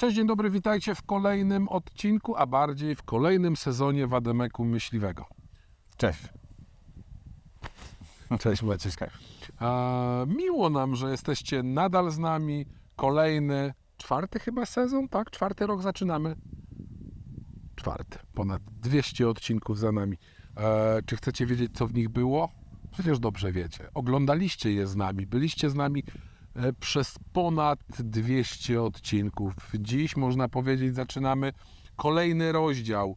Cześć, dzień dobry, witajcie w kolejnym odcinku, a bardziej w kolejnym sezonie Wademeku Myśliwego. Cześć. Cześć Maciek. A, miło nam, że jesteście nadal z nami. Kolejny, czwarty chyba sezon, tak? Czwarty rok zaczynamy. Czwarty. Ponad 200 odcinków za nami. E, czy chcecie wiedzieć, co w nich było? Przecież dobrze wiecie. Oglądaliście je z nami, byliście z nami przez ponad 200 odcinków. Dziś, można powiedzieć, zaczynamy kolejny rozdział.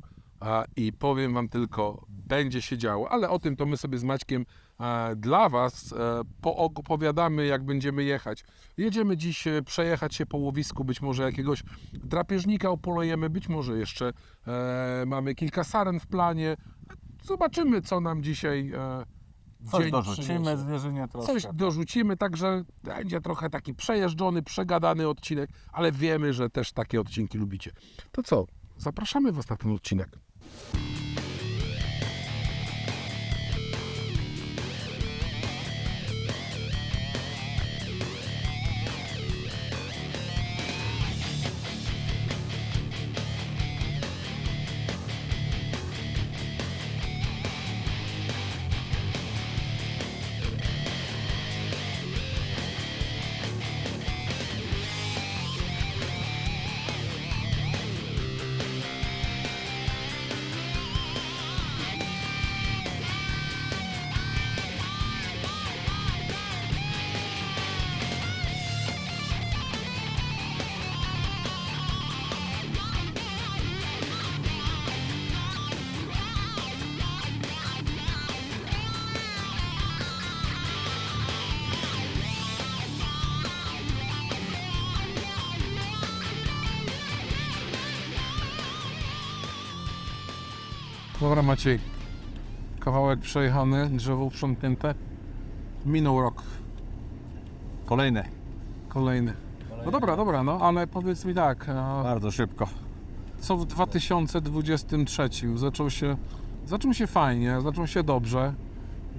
I powiem Wam tylko, będzie się działo, ale o tym to my sobie z Maćkiem e, dla Was e, poopowiadamy, jak będziemy jechać. Jedziemy dziś e, przejechać się po łowisku, być może jakiegoś drapieżnika opolujemy, być może jeszcze e, mamy kilka saren w planie. Zobaczymy, co nam dzisiaj e, Coś dorzucimy zwierzynie troszkę. Coś dorzucimy, także będzie trochę taki przejeżdżony, przegadany odcinek, ale wiemy, że też takie odcinki lubicie. To co? Zapraszamy Was na ten odcinek. Dobra Maciej, kawałek przejechany, drzewo uprzątnięte. Minął rok, Kolejny. kolejny. No dobra, dobra, no ale powiedz mi tak, a Bardzo szybko. co w 2023 zaczął się, zaczął się fajnie, zaczął się dobrze,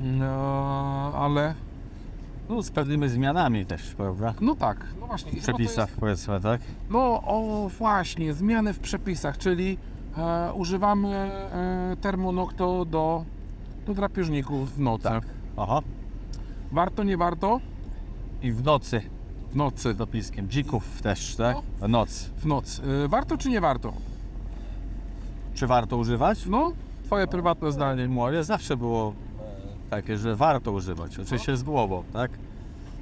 no, ale No, z pewnymi zmianami też, prawda? no tak, no właśnie. W przepisach powiedzmy, tak? No o właśnie, zmiany w przepisach, czyli e, używamy e, termonokto do, do drapieżników w nocy. Aha. Warto, nie warto? I w nocy W nocy. z dopiskiem. Dzików też, tak? W nocy. W nocy. E, warto czy nie warto? Czy warto używać? No, twoje prywatne zdanie. Moje zawsze było e, takie, że warto używać. Oczywiście z głową, tak?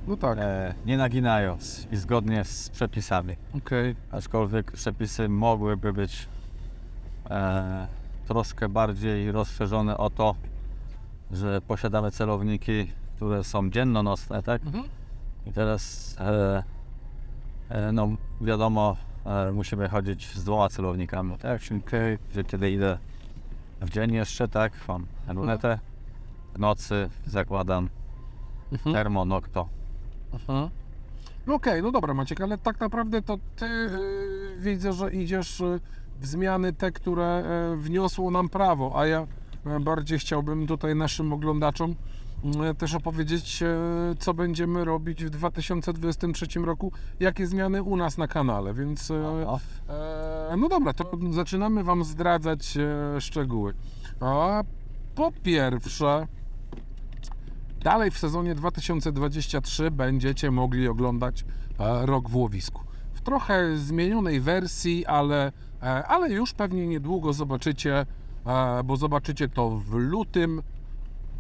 No tak, E, nie naginając i zgodnie z przepisami. okej. Aczkolwiek przepisy mogłyby być troszkę bardziej rozszerzone o to, że posiadamy celowniki, które są dzienno-nocne, tak? Mhm. I teraz, e, e, no wiadomo, e, musimy chodzić z dwoma celownikami, tak? Okej. że kiedy idę w dzień jeszcze, tak? Mam lunetę, w nocy zakładam Mhm. termonokto. Aha. No okej, no dobra Maciek, ale tak naprawdę to ty y, widzę, że idziesz y, w zmiany te, które y, wniosło nam prawo, a ja y, bardziej chciałbym tutaj naszym oglądaczom y, też opowiedzieć, co będziemy robić w 2023 roku, jakie zmiany u nas na kanale, więc E, no dobra, to zaczynamy Wam zdradzać e, szczegóły. A po pierwsze, dalej w sezonie 2023 będziecie mogli oglądać e, Rok w łowisku. W trochę zmienionej wersji, ale, e, ale już pewnie niedługo zobaczycie, e, bo zobaczycie to w lutym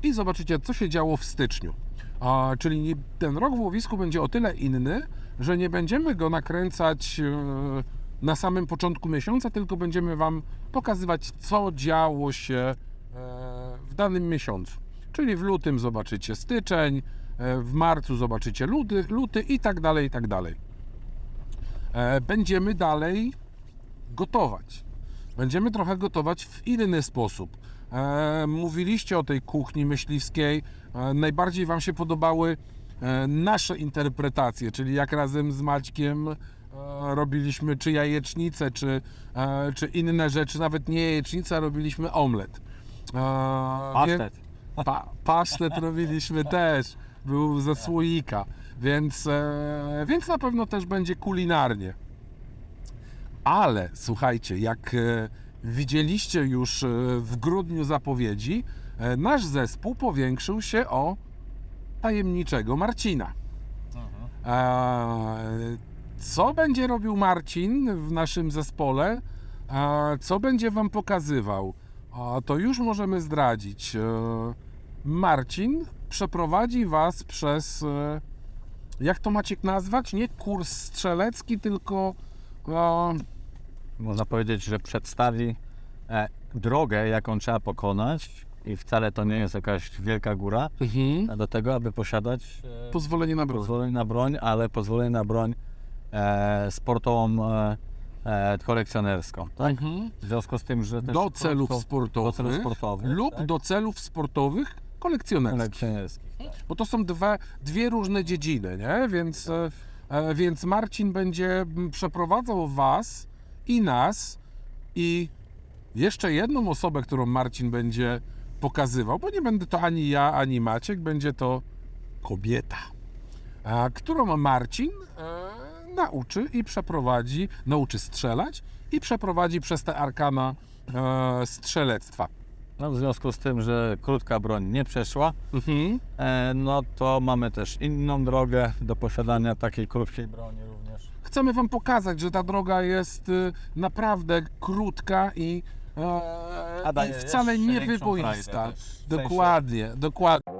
i zobaczycie, co się działo w styczniu. Czyli ten rok w łowisku będzie o tyle inny, że nie będziemy go nakręcać e, na samym początku miesiąca, tylko będziemy Wam pokazywać, co działo się e, w danym miesiącu. Czyli w lutym zobaczycie styczeń, e, w marcu zobaczycie luty, luty i tak dalej, i tak dalej. E, Będziemy dalej gotować. Będziemy trochę gotować w inny sposób. E, mówiliście o tej kuchni myśliwskiej. E, najbardziej Wam się podobały e, nasze interpretacje, czyli jak razem z Maćkiem e, robiliśmy czy jajecznicę, czy, e, czy inne rzeczy, nawet nie jajecznicę, a robiliśmy omlet. E, wie- Pasztet. Pa, pasztet robiliśmy też, był ze słoika, więc, e, więc na pewno też będzie kulinarnie. Ale słuchajcie, jak e, widzieliście już e, w grudniu zapowiedzi, e, nasz zespół powiększył się o tajemniczego Marcina. E, Co będzie robił Marcin w naszym zespole? Co będzie Wam pokazywał? To już możemy zdradzić. Marcin przeprowadzi Was przez, jak to Maciek nazwać? Nie kurs strzelecki, tylko Można powiedzieć, że przedstawi e, drogę, jaką trzeba pokonać i wcale to nie jest jakaś wielka góra a do tego, aby posiadać e, pozwolenie na broń. pozwolenie na broń, ale pozwolenie na broń e, sportową, e, e, kolekcjonerską. Tak? Mhm. W związku z tym, że też Do celów sportow- sportowych, do celów sportowych lub tak? do celów sportowych kolekcjonerskich. kolekcjonerskich. Bo to są dwa, dwie różne dziedziny, nie? Więc, e, e, więc Marcin będzie przeprowadzał Was i nas i jeszcze jedną osobę, którą Marcin będzie pokazywał, bo nie będę to ani ja, ani Maciek, będzie to kobieta, którą Marcin e, nauczy i przeprowadzi, nauczy strzelać i przeprowadzi przez te arkana e, strzelectwa. No, w związku z tym, że krótka broń nie przeszła, Mhm. e, no to mamy też inną drogę do posiadania takiej krótkiej broni. Chcemy Wam pokazać, że ta droga jest y, naprawdę krótka i, e, i wcale nie wyboista. Dokładnie, dokładnie.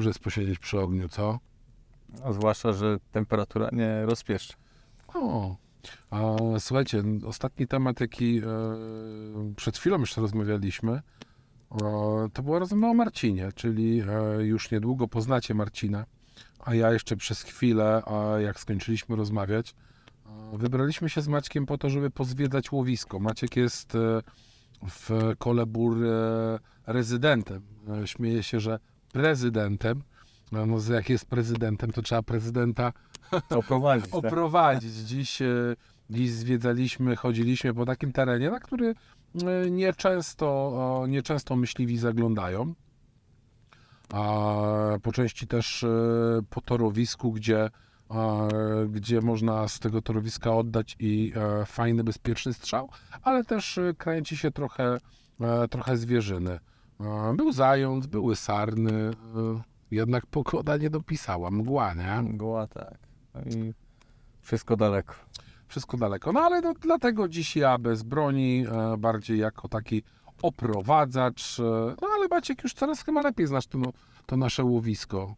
Dobrze jest posiedzieć przy ogniu, co? No, zwłaszcza, że temperatura nie rozpieszcza. O, a, słuchajcie, ostatni temat, jaki e, przed chwilą jeszcze rozmawialiśmy, e, to była rozmowa o Marcinie, czyli e, już niedługo poznacie Marcina, a ja jeszcze przez chwilę, a jak skończyliśmy rozmawiać, e, wybraliśmy się z Maćkiem po to, żeby pozwiedzać łowisko. Maciek jest e, w Kolebur e, rezydentem. Śmieje się, że prezydentem. No, no, jak jest prezydentem, to trzeba prezydenta Oprowadzić. tak? oprowadzić. Dziś, e, dziś zwiedzaliśmy, chodziliśmy po takim terenie, na który e, nieczęsto, nieczęsto myśliwi zaglądają. A po części też e, po torowisku, gdzie, gdzie można z tego torowiska oddać i fajny, bezpieczny strzał, ale też kręci się trochę, trochę zwierzyny. E, Był zając, były sarny, e, jednak pogoda nie dopisała, mgła, nie? Mgła, tak. No i Wszystko daleko. Wszystko daleko. No ale no, dlatego dziś ja bez broni, e, bardziej jako taki oprowadzacz. No ale Maciek już coraz chyba lepiej znasz to, to nasze łowisko.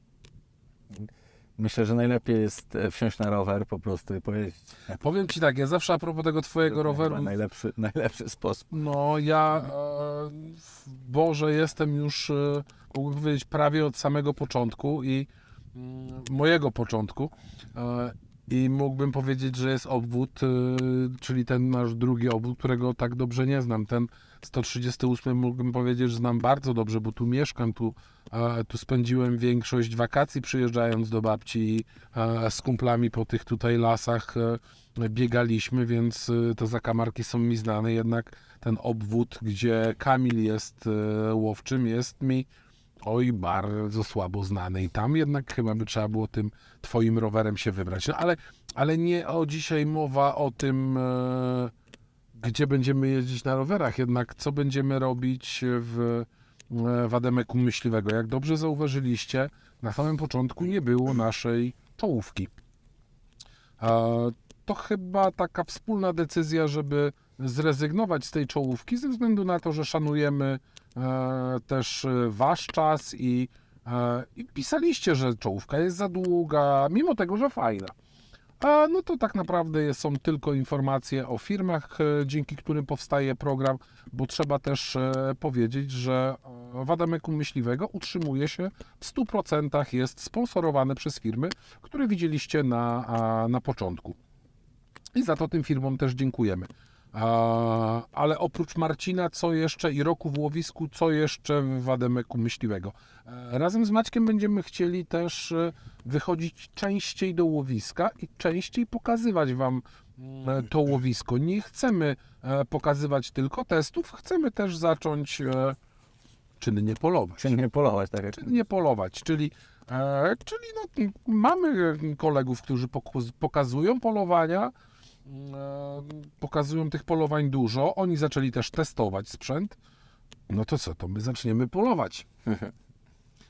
Myślę, że najlepiej jest e, wsiąść na rower po prostu i pojeździć. Powiem Ci tak, ja zawsze a propos tego Twojego To roweru, Najlepszy, najlepszy sposób. no ja, e, w Boże, jestem już, e, mógłbym powiedzieć, prawie od samego początku i mm, mojego początku. I mógłbym powiedzieć, że jest obwód, czyli ten nasz drugi obwód, którego tak dobrze nie znam. Ten 138 mógłbym powiedzieć, że znam bardzo dobrze, bo tu mieszkam, tu, e, tu spędziłem większość wakacji przyjeżdżając do babci e, z kumplami po tych tutaj lasach e, biegaliśmy, więc te zakamarki są mi znane, jednak ten obwód, gdzie Kamil jest łowczym, jest mi oj bardzo słabo znany i tam jednak chyba by trzeba było tym twoim rowerem się wybrać. No ale, ale nie o dzisiaj mowa o tym, gdzie będziemy jeździć na rowerach, jednak co będziemy robić w, e, w Ademeku Myśliwego. Jak dobrze zauważyliście, na samym początku nie było naszej czołówki. To chyba taka wspólna decyzja, żeby zrezygnować z tej czołówki, ze względu na to, że szanujemy e, też e, wasz czas i, i pisaliście, że czołówka jest za długa, mimo tego, że fajna. A no to tak naprawdę są tylko informacje o firmach, e, dzięki którym powstaje program, bo trzeba też e, powiedzieć, że e, Wadameku Myśliwego utrzymuje się w 100% jest sponsorowane przez firmy, które widzieliście na, na początku. I za to tym firmom też dziękujemy. Ale oprócz Marcina, co jeszcze i roku w łowisku, co jeszcze w Wademeku Myśliwego? E, Razem z Maćkiem będziemy chcieli też e, wychodzić częściej do łowiska i częściej pokazywać Wam mm, to łowisko. Nie chcemy e, pokazywać tylko testów, chcemy też zacząć czynnie polować Czy nie polować, tak jak czynnie polować, czyli, czyli no, mamy kolegów, którzy pokazują polowania, pokazują tych polowań dużo, oni zaczęli też testować sprzęt, no to co, to my zaczniemy polować.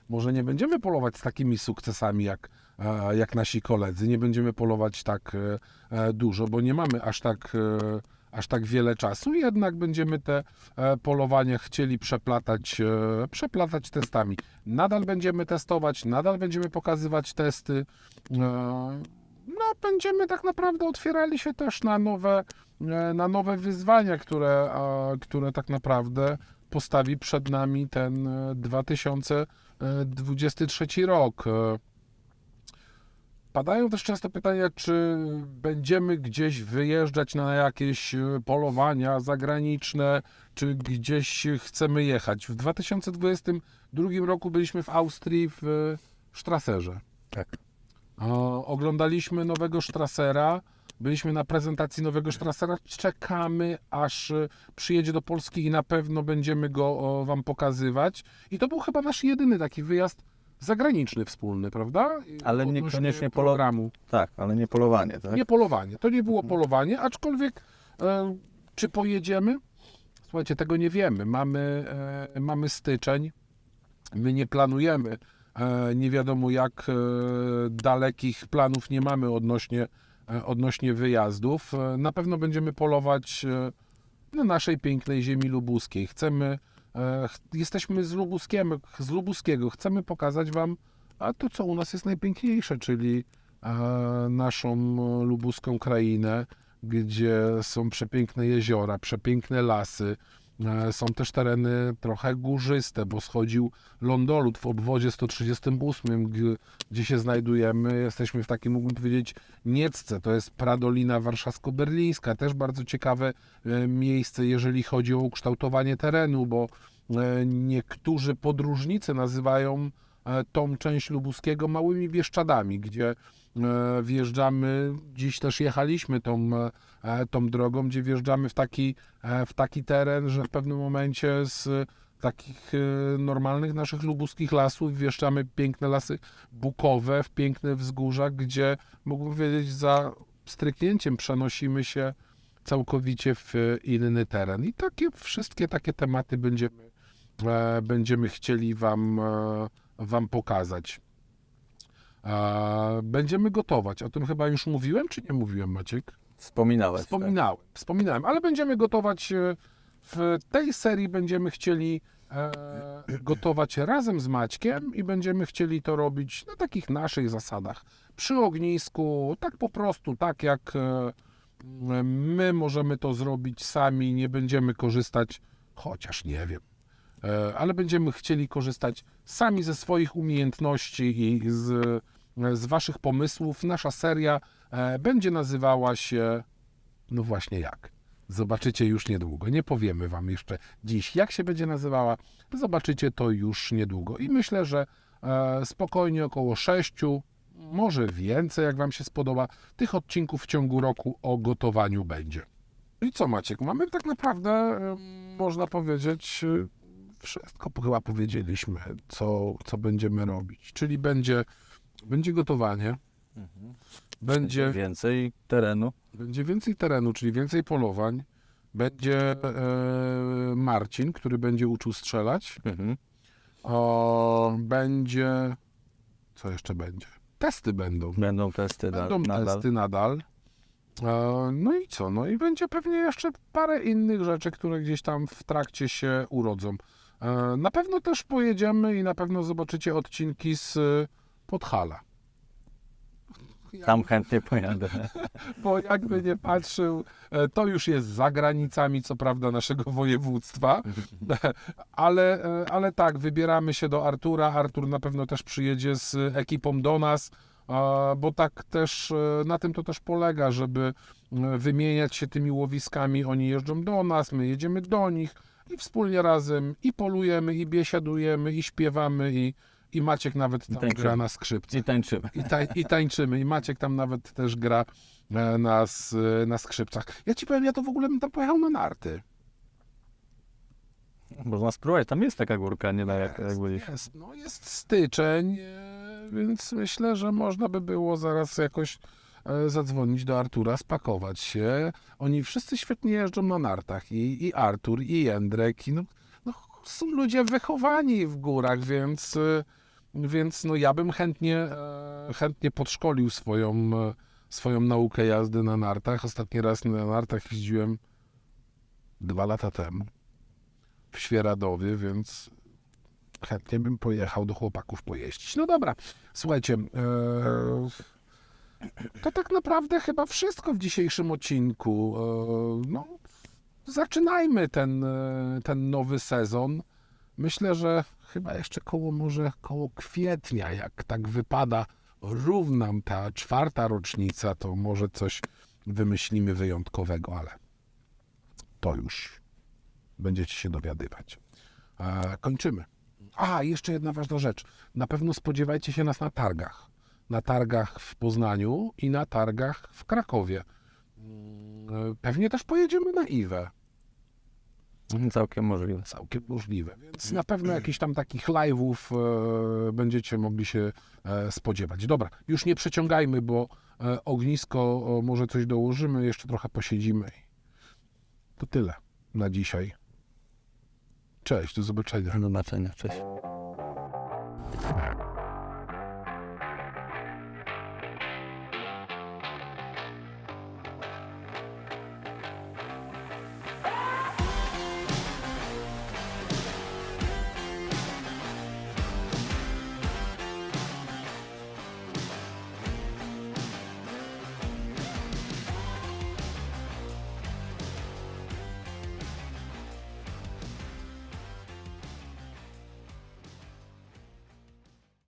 Może nie będziemy polować z takimi sukcesami jak, e, jak nasi koledzy, nie będziemy polować tak e, e, dużo, bo nie mamy aż tak, e, aż tak wiele czasu, jednak będziemy te e, polowania chcieli przeplatać, e, przeplatać testami. Nadal będziemy testować, nadal będziemy pokazywać testy. E, No, będziemy tak naprawdę otwierali się też na nowe, e, na nowe wyzwania, które, które tak naprawdę postawi przed nami ten e, 2023 rok. E, Padają też często pytania, czy będziemy gdzieś wyjeżdżać na jakieś e, polowania zagraniczne, czy gdzieś chcemy jechać. W 2022 roku byliśmy w Austrii w e, Strasserze. Tak. O, oglądaliśmy nowego Strassera, byliśmy na prezentacji nowego Strassera, czekamy aż e, przyjedzie do Polski i na pewno będziemy go o, Wam pokazywać. I to był chyba nasz jedyny taki wyjazd zagraniczny wspólny, prawda? Ale odnośnie niekoniecznie polo- programu. Tak, ale nie polowanie, tak? Nie polowanie. To nie było polowanie, aczkolwiek e, czy pojedziemy? Słuchajcie, tego nie wiemy. Mamy, e, mamy styczeń. My nie planujemy. E, nie wiadomo jak e, dalekich planów nie mamy odnośnie, e, odnośnie wyjazdów. Na pewno będziemy polować na naszej pięknej ziemi lubuskiej. Chcemy, ch- jesteśmy z, Lubuskiem, z Lubuskiego. Chcemy pokazać Wam to, co u nas jest najpiękniejsze, czyli naszą lubuską krainę, gdzie są przepiękne jeziora, przepiękne lasy. E, Są też tereny trochę górzyste, bo schodził lądolud w obwodzie 138, g- gdzie się znajdujemy. Jesteśmy w takim, mógłbym powiedzieć, Niecce. To jest Pradolina Warszawsko-Berlińska. Też bardzo ciekawe e, miejsce, jeżeli chodzi o ukształtowanie terenu, bo e, niektórzy podróżnicy nazywają tą część lubuskiego małymi Bieszczadami, gdzie e, wjeżdżamy, dziś też jechaliśmy tą, e, tą drogą, gdzie wjeżdżamy w taki, e, w taki teren, że w pewnym momencie z takich e, normalnych naszych lubuskich lasów wjeżdżamy piękne lasy bukowe, w piękne wzgórza, gdzie mógłbym powiedzieć za stryknięciem przenosimy się całkowicie w e, inny teren. I takie wszystkie takie tematy będziemy, e, będziemy chcieli Wam, e, wam pokazać. Będziemy gotować. O tym chyba już mówiłem, czy nie mówiłem, Maciek? Wspominałeś. tak? Wspominałem, wspominałem, ale będziemy gotować e, w tej serii będziemy chcieli e, gotować razem z Maćkiem i będziemy chcieli to robić na takich naszych zasadach. Przy ognisku, tak po prostu, tak jak e, my możemy to zrobić sami, nie będziemy korzystać, chociaż nie wiem, ale będziemy chcieli korzystać sami ze swoich umiejętności i z, z Waszych pomysłów. Nasza seria e, będzie nazywała się, no właśnie jak. Zobaczycie już niedługo. Nie powiemy Wam jeszcze dziś, jak się będzie nazywała. Zobaczycie to już niedługo. I myślę, że e, spokojnie około sześciu, może więcej, jak Wam się spodoba, tych odcinków w ciągu roku o gotowaniu będzie. I co Maciek, mamy tak naprawdę, e, można powiedzieć, e, wszystko chyba powiedzieliśmy, co, co będziemy robić. Czyli będzie, będzie gotowanie, Mhm. będzie, Więcej terenu. będzie więcej terenu, czyli więcej polowań, będzie e, Marcin, który będzie uczył strzelać, Mhm. o, będzie, co jeszcze będzie? Testy będą. Będą testy Będą nadal. testy nadal. E, No i co? No i będzie pewnie jeszcze parę innych rzeczy, które gdzieś tam w trakcie się urodzą. E, Na pewno też pojedziemy i na pewno zobaczycie odcinki z e, Podhala. Tam chętnie pojadę. Bo jakby nie patrzył, e, to już jest za granicami, co prawda, naszego województwa, ale, ale tak, wybieramy się do Artura. Artur na pewno też przyjedzie z ekipą do nas, bo tak też na tym to też polega, żeby wymieniać się tymi łowiskami. Oni jeżdżą do nas, my jedziemy do nich i wspólnie razem i polujemy, i biesiadujemy, i śpiewamy, i, i Maciek nawet tam tańczymy. gra na skrzypcu. I tańczymy. I, tań, I tańczymy. I Maciek tam nawet też gra e, na, s- na skrzypcach. Ja ci powiem, ja to w ogóle bym tam pojechał na narty. Można spróbować, tam jest taka górka, nie da jak, jak byliś. Jest, no jest styczeń, e, więc myślę, że można by było zaraz jakoś e, zadzwonić do Artura, spakować się. Oni wszyscy świetnie jeżdżą na nartach. I, i Artur, i Jędrek. I no, no, są ludzie wychowani w górach, więc, e, więc no, ja bym chętnie, e, chętnie podszkolił swoją, e, swoją naukę jazdy na nartach. Ostatni raz na nartach jeździłem dwa lata temu w Świeradowie, więc chętnie bym pojechał do chłopaków pojeździć. No dobra, słuchajcie, e, to tak naprawdę chyba wszystko w dzisiejszym odcinku. E, no, zaczynajmy ten, e, ten nowy sezon. Myślę, że chyba jeszcze koło może koło kwietnia, jak tak wypada, równam ta czwarta rocznica, to może coś wymyślimy wyjątkowego, ale to już będziecie się dowiadywać. E, kończymy. A, jeszcze jedna ważna rzecz. Na pewno spodziewajcie się nas na targach. Na targach w Poznaniu i na targach w Krakowie. E, Pewnie też pojedziemy na Iwę. Całkiem możliwe. Całkiem możliwe. Więc na pewno jakichś tam takich live'ów e, będziecie mogli się e, spodziewać. Dobra, już nie przeciągajmy, bo e, ognisko o, może coś dołożymy, jeszcze trochę posiedzimy. To tyle na dzisiaj. Cześć, do zobaczenia. Do zobaczenia. Cześć.